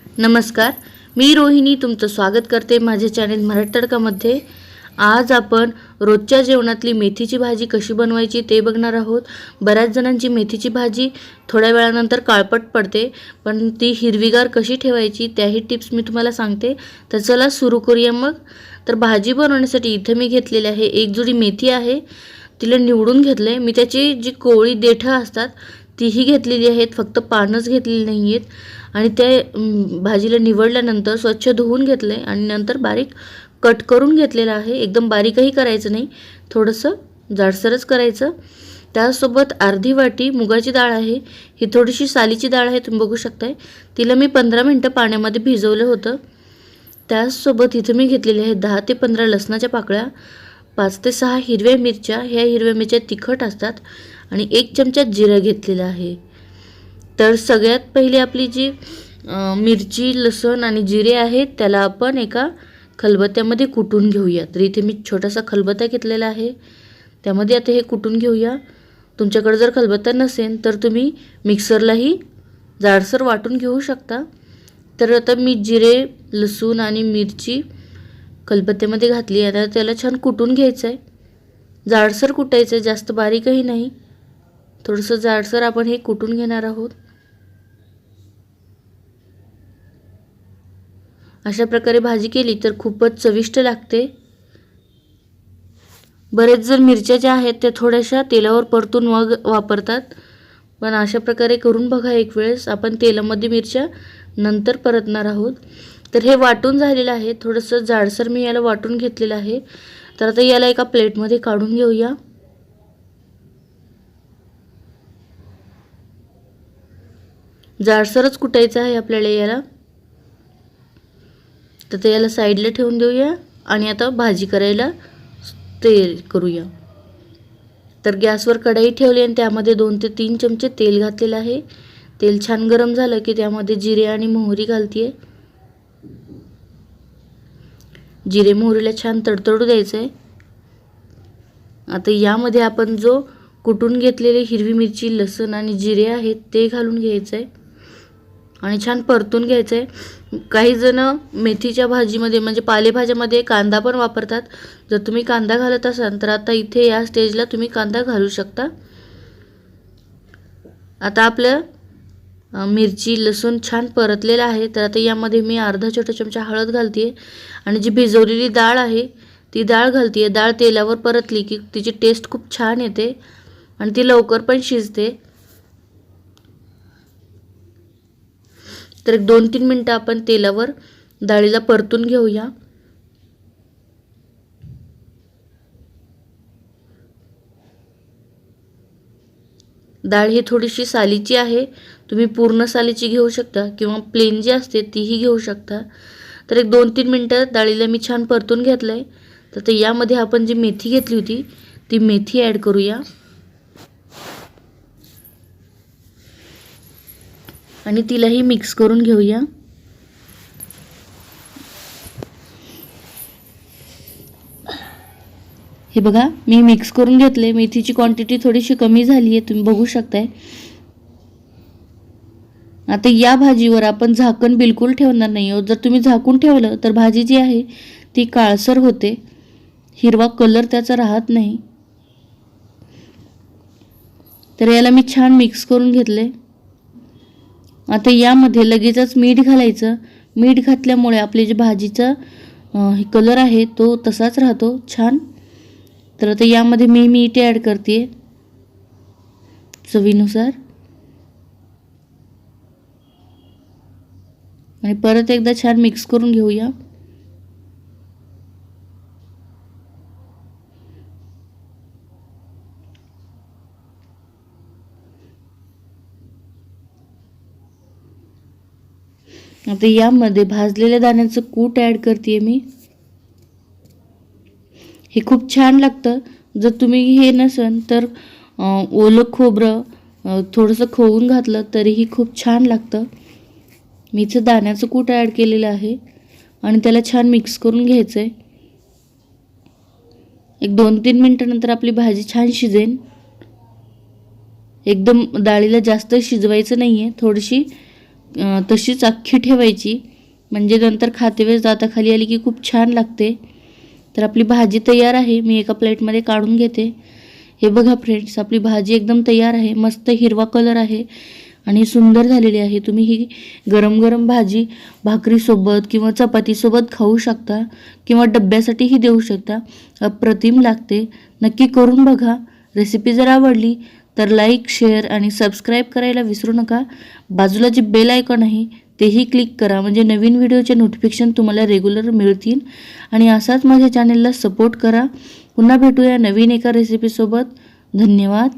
नमस्कार मी रोहिणी तुमचं स्वागत करते माझ्या चॅनेल मराठी तडकामध्ये. आज आपण रोजच्या जेवणातली मेथीची भाजी कशी बनवायची ते बघणार आहोत. बऱ्याच जणांची मेथीची भाजी थोड्या वेळानंतर काळपट पडते पण ती हिरवीगार कशी ठेवायची त्याही टिप्स मी तुम्हाला सांगते. तर चला सुरू करूया मग. तर भाजी बनवण्यासाठी इथं मी घेतलेली आहे एक जुडी मेथी आहे. तिला निवडून घेतलं आहे मी त्याची जी कोळी देठं असतात तीही घेतलेली आहेत. फक्त पानच घेतलेली नाही आहेत आणि ते भाजीला निवडल्यानंतर स्वच्छ धुवून घेतलं आहे आणि नंतर बारीक कट करून घेतलेलं आहे. एकदम बारीकही करायचं नाही. थोडंसं जाडसरच करायचं. त्यासोबत अर्धी वाटी मुगाची डाळ आहे. ही थोडीशी सालीची डाळ आहे तुम्ही बघू शकताय. तिला मी पंधरा मिनटं पाण्यामध्ये भिजवलं होतं. त्याचसोबत इथं मी घेतलेले आहे दहा ते पंधरा लसणाच्या पाकळ्या पाच ते सहा हिरव्या मिरच्या. ह्या हिरव्या मिरच्या तिखट असतात. आणि एक चमचा जिरं घेतलेलं आहे. तर सगळ्यात पहिले आपली जी मिरची लसूण आणि जिरे आहेत त्याला आपण एका खलबत्त्यामध्ये कुटून घेऊया. तर इथे मी छोटासा खलबत्ता घेतलेला आहे. त्यामध्ये आता हे कुटून घेऊया. तुमच्याकडे जर खलबत्ता नसेल तर तुम्ही मिक्सरलाही जाडसर वाटून घेऊ शकता. तर आता मी जिरे लसूण आणि मिरची खलबत्त्यामध्ये घातली आता त्याला छान कुटून घ्यायचं आहे जाडसर कुटायचं आहे जास्त बारीकही नाही. थोडंसं जाडसर आपण हे कुटून घेणार आहोत. अशा प्रकारे भाजी केली तर खूपच चविष्ट लागते. बरेच जर मिरच्या ज्या आहेत त्या थोड्याशा तेलावर परतून मग वापरतात. पण अशा प्रकारे करून बघा एक वेळेस. आपण तेलामध्ये मिरच्या नंतर परतणार आहोत. तर हे वाटून झालेलं आहे. थोडंसं जाडसर मी याला वाटून घेतलेलं आहे. तर आता याला एका प्लेटमध्ये काढून घेऊया. जाडसरच कुटायचं आहे आपल्याला याला. तर ते याला साईडला ठेवून देऊया आणि आता भाजी करायला ते करूया. तर गॅसवर कढई ठेवली आणि त्यामध्ये दोन ते तीन चमचे तेल घातलेलं आहे. तेल छान गरम झालं की त्यामध्ये जिरे आणि मोहरी घालते जिरे मोहरीला छान तडतडू द्यायचं आहे आता यामध्ये आपण जो कुटून घेतलेले हिरवी मिरची लसण आणि जिरे आहेत ते घालून घ्यायचं आहे आणि छान परतून घ्यायचं आहे काहीजणं मेथीच्या भाजीमध्ये म्हणजे पालेभाज्यामध्ये कांदा पण वापरतात. जर तुम्ही कांदा घालत असाल तर आता इथे या स्टेजला तुम्ही कांदा घालू शकता. आता आपलं मिरची लसूण छान परतलेलं आहे. तर आता यामध्ये मी अर्धा छोटा चमचा हळद घालते आणि जी भिजवलेली डाळ आहे ती डाळ घालते डाळ तेलावर परतली की तिची टेस्ट खूप छान येते. आणि ती लवकर पण शिजते. तर एक दोन तीन मिनटं आपण तेलावर डाळीला परतून घेऊया. डाळ ही थोडीशी सालीची आहे. तुम्ही पूर्ण सालीची घेऊ शकता किंवा प्लेन जी असते तीही घेऊ शकता. तर एक दोन तीन मिनटं डाळीला मी छान परतून घेतलं आहे तर ते यामध्ये आपण जी मेथी घेतली होती ती मेथी ॲड करूया. आणि तिलाही मिक्स करून घेऊया. हे बघा मी मिक्स करून घेतले मेथीची क्वांटिटी थोडीशी कमी झाली आहे तुम्ही बघू शकताय. आता या भाजीवर आपण झाकण बिलकुल ठेवणार नाही आहोत. जर तुम्ही झाकून ठेवलं तर भाजी जी आहे ती काळसर होते. हिरवा कलर त्याचा राहत नाही. तर याला मी छान मिक्स करून घेतले आता यामध्ये लगेचच मीठ घालायचं. मीठ घातल्यामुळे आपली जी भाजीचा कलर आहे तो तसाच राहतो. छान. तर आता यामध्ये मी मीठ ॲड करते. चवीनुसार. आणि परत एकदा छान मिक्स करून घेऊया. आता यामध्ये भाजलेल्या दाण्याचं कूट ॲड करते मी. हे खूप छान लागतं. जर तुम्ही हे नसन तर ओलं खोबरं थोडंसं खोवून घातलं तरीही खूप छान लागतं. मी इथं दाण्याचं कूट ॲड केलेलं आहे आणि त्याला छान मिक्स करून घ्यायचं आहे एक दोन तीन मिनटानंतर आपली भाजी छान शिजेन. एकदम डाळीला जास्त शिजवायचं नाही आहे थोडीशी तशीच अख्खी ठेवायची. म्हणजे नंतर खाते वेळेस दाताखाली आली की खूप छान लागते. तर आपली भाजी तयार आहे मी एका प्लेटमध्ये काढून घेते. हे बघा फ्रेंड्स आपली भाजी एकदम तयार आहे मस्त हिरवा कलर आहे आणि सुंदर झालेली आहे. तुम्ही ही गरम गरम भाजी भाकरीसोबत किंवा चपातीसोबत खाऊ शकता किंवा डब्यासाठीही देऊ शकता. अप्रतिम लागते. नक्की करून बघा. रेसिपी जर आवडली तर लाईक शेअर आणि सबस्क्राईब करायला विसरू नका. बाजूला जे बेल आयकॉन आहे तेही क्लिक करा. म्हणजे नवीन व्हिडिओचे नोटिफिकेशन तुम्हाला रेग्युलर मिळतील. आणि असाच माझ्या चॅनलला सपोर्ट करा. पुन्हा भेटूया नवीन एका रेसिपीसोबत धन्यवाद.